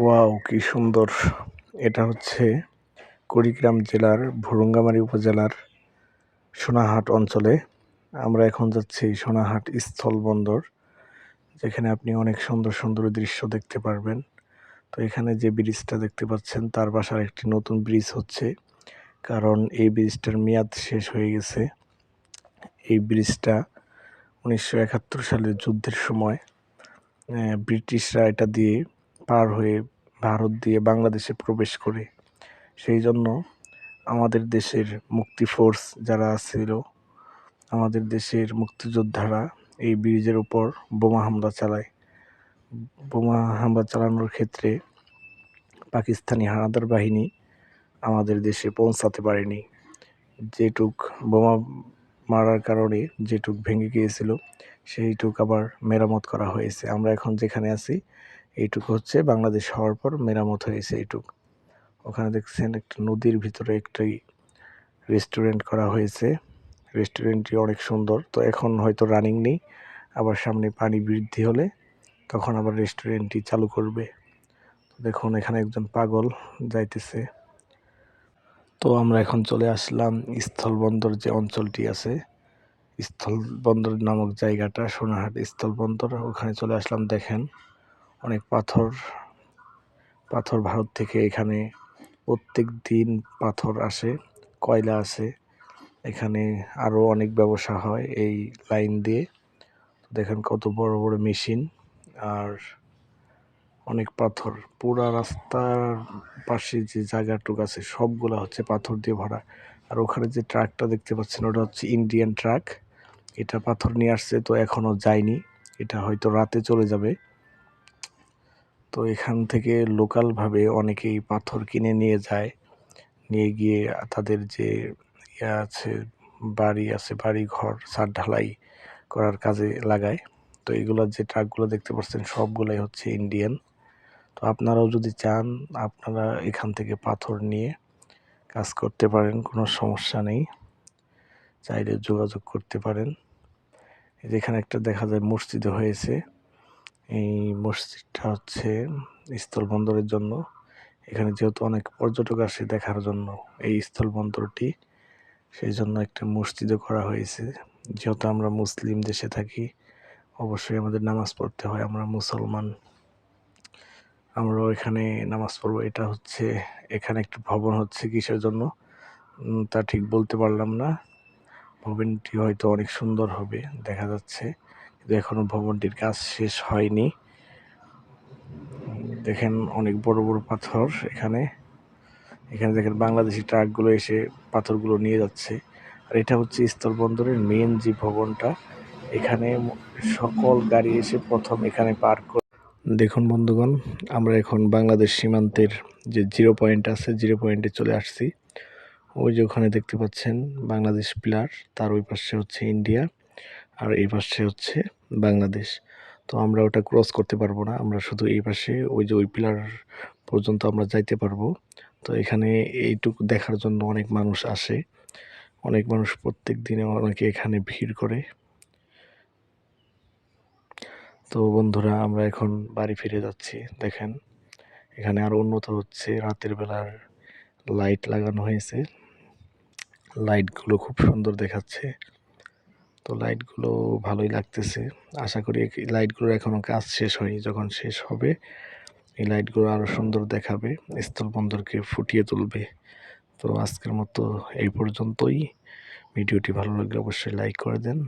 Wow, কি সুন্দর। এটা হচ্ছে কুড়িগ্রাম জেলার ভুরুঙ্গামারী উপজেলার সোনাহাট অঞ্চলে। আমরা এখন যাচ্ছি সোনাহাট স্থল বন্দর, যেখানে আপনি অনেক সুন্দর সুন্দর দৃশ্য দেখতে পারবেন। তো এখানে যে ব্রিজটা দেখতে পাচ্ছেন, তার বাসার একটি নতুন ব্রিজ হচ্ছে, কারণ এই ব্রিজটার মেয়াদ শেষ হয়ে গেছে। এই ব্রিজটা উনিশশো একাত্তর সালের যুদ্ধের সময় ব্রিটিশরা এটা দিয়ে পার হয়ে ভারত দিয়ে বাংলাদেশে প্রবেশ করে। সেই জন্য আমাদের দেশের মুক্তি ফোর্স যারা ছিল, আমাদের দেশের মুক্তিযোদ্ধারা এই ব্রিজের উপর বোমা হামলা চালায়। বোমা হামলা চালানোর ক্ষেত্রে পাকিস্তানি হানাদার বাহিনী আমাদের দেশে পৌঁছাতে পারেনি। যেটুক বোমা মারার কারণে যেটুক ভেঙে গিয়েছিল, সেইটুক আবার মেরামত করা হয়েছে। আমরা এখন যেখানে আছি এইটুকু হচ্ছে বাংলাদেশ হওয়ার পর মেরামত হয়েছে এইটুক। ওখানে দেখছেন একটা নদীর ভিতরে একটি রেস্টুরেন্ট করা হয়েছে। রেস্টুরেন্টটি অনেক সুন্দর। তো এখন হয়তো রানিং নেই। আবার সামনে পানি বৃদ্ধি হলে তখন আবার রেস্টুরেন্টটি চালু করবে। দেখুন, এখানে একজন পাগল যাইতেছে। তো আমরা এখন চলে আসলাম স্থলবন্দর যে অঞ্চলটি আছে। স্থলবন্দর নামক জায়গাটা সোনাহাট স্থলবন্দর। ওখানে চলে আসলাম, দেখেন। অনেক পাথর পাথর ভারত থেকে এখানে প্রত্যেক দিন পাথর আসে, কয়লা আসে। এখানে আরও অনেক ব্যবসা হয় এই লাইন দিয়ে। দেখেন কত বড় বড় মেশিন আর অনেক পাথর। পুরা রাস্তার পাশে যে জায়গাটুক আছে, সবগুলো হচ্ছে পাথর দিয়ে ভরা। আর ওখানে যে ট্রাকটা দেখতে পাচ্ছেন, ওটা হচ্ছে ইন্ডিয়ান ট্রাক। এটা পাথর নিয়ে আসছে, তো এখনও যায়নি। এটা হয়তো রাতে চলে যাবে। তো এখান থেকে লোকালভাবে অনেকেই পাথর কিনে নিয়ে যায়। নিয়ে গিয়ে তাদের যে ইয়ে আছে, বাড়ি আছে বাড়ি ঘর ছাদ ঢালাই করার কাজে লাগায়। তো এগুলোর যে ট্রাকগুলো দেখতে পাচ্ছেন, সবগুলোই হচ্ছে ইন্ডিয়ান তো আপনারাও যদি চান, আপনারা এখান থেকে পাথর নিয়ে কাজ করতে পারেন, কোনো সমস্যা নেই। চাইলে যোগাযোগ করতে পারেন। যেখানে একটা দেখা যায় মসজিদে হয়েছে। এই মসজিদটা হচ্ছে স্থলবন্দরের জন্য। এখানে যেহেতু অনেক পর্যটক আসে দেখার জন্য, এই স্থলবন্দরটি সেই জন্য একটা মসজিদও করা হয়েছে। যেহেতু আমরা মুসলিম দেশে থাকি, অবশ্যই আমাদের নামাজ পড়তে হয়, আমরা মুসলমান। আমরাও এখানে নামাজ পড়ব। এটা হচ্ছে, এখানে একটি ভবন হচ্ছে কিসের জন্য? তা ঠিক বলতে পারলাম না। ভবনটি হয়তো অনেক সুন্দর হবে, দেখা যাচ্ছে। কিন্তু এখনও ভবনটির কাজ শেষ হয়নি। দেখেন অনেক বড় বড় পাথর এখানে। এখানে দেখেন বাংলাদেশি ট্রাকগুলো এসে পাথরগুলো নিয়ে যাচ্ছে। আর এটা হচ্ছে স্থলবন্দরের মেন যে ভবনটা, এখানে সকল গাড়ি এসে প্রথম এখানে পার্ক করে দেখুন বন্ধুগণ, আমরা এখন বাংলাদেশ সীমান্তের যে জিরো পয়েন্ট আছে, জিরো পয়েন্টে চলে আসছি। ওই যে ওখানে দেখতে পাচ্ছেন বাংলাদেশ পিলার, তার ওই পাশে হচ্ছে ইন্ডিয়া। আর এই পাশে হচ্ছে বাংলাদেশ। তো আমরা ওটা ক্রস করতে পারব না, আমরা শুধু এই পাশে ওই যে ওই পিলার পর্যন্ত আমরা যাইতে পারব। তো এখানে এইটুকু দেখার জন্য অনেক মানুষ আসে, অনেক মানুষ প্রত্যেক দিনে অনেকে এখানে ভিড় করে। তো বন্ধুরা, আমরা এখন বাড়ি ফিরে যাচ্ছি, দেখেন। এখানে আরও উন্নত হচ্ছে রাতের বেলার লাইট লাগানো হয়েছে। লাইটগুলো খুব সুন্দর দেখাচ্ছে। তো লাইটগুলো ভালোই লাগতেছে। আশা করি এই লাইটগুলোর এখনও কাজ শেষ হয়নি। যখন শেষ হবে, এই লাইটগুলো আরও সুন্দর দেখাবে, স্থলবন্দরকে ফুটিয়ে তুলবে। তো আজকের মতো এই পর্যন্তই। ভিডিওটি ভালো লাগলে অবশ্যই লাইক করে দেন।